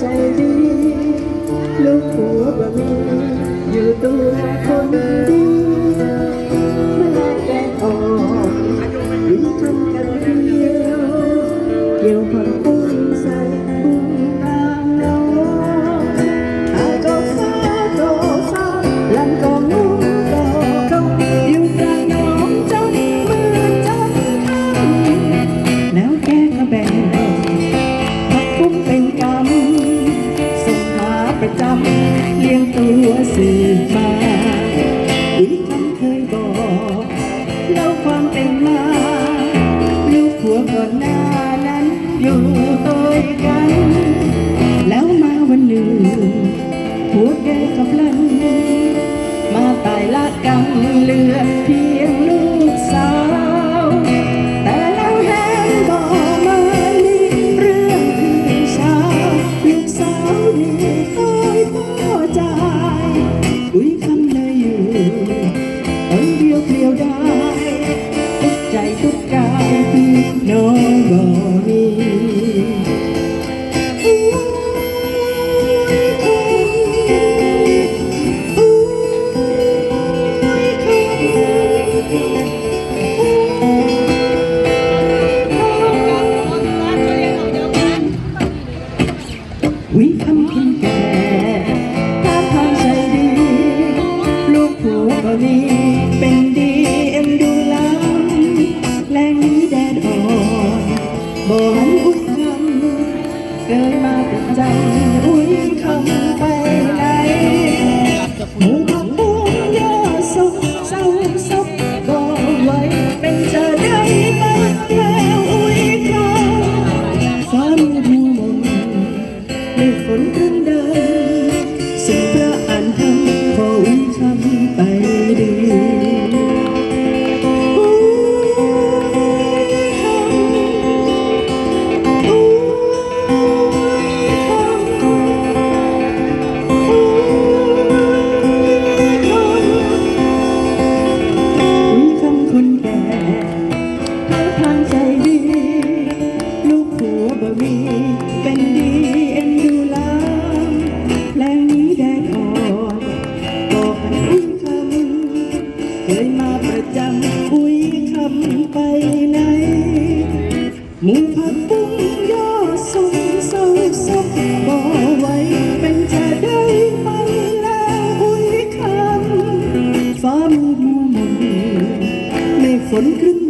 ใจดีลูกผัวบ่มีอยู่ตัวคนดีเมื่อแกออกวิทำกันเดียวเกี่ยวผักปุ้งใส่ปุ้งตามน้องอาก็ฟ้าก็ฟ้าลันก็งูก็ เลี้ยงตัวสืบมาอุ้ยคำเคยบอกเล่าความเป็นมาลูกผัวก่อนหน้านั้นอยู่ตัวกัน แล้วมาวันหนึ่งผัวแกกับลันมาตายละกำเลือเพี ผัวก็มีเป็นดีเอ็มดูล้ำแรงนี้แดดอ่อนบ่หันอุ้ยคำเกิดมาเประจอุ้ยคำไปไหนหมูผักบุ้งยอสุกเศร้าซบก็ไว้เป็นจะได้บ้างแล้วอุ้ยคำฟันดูมนในฝนครึ่งเดิน มือพักงย่อทรงเศร้าซบบ่ไหวเป็นจะได้ฟังแล้วหุยคำฟ้ามืดมัวมนในฝนครึ่ง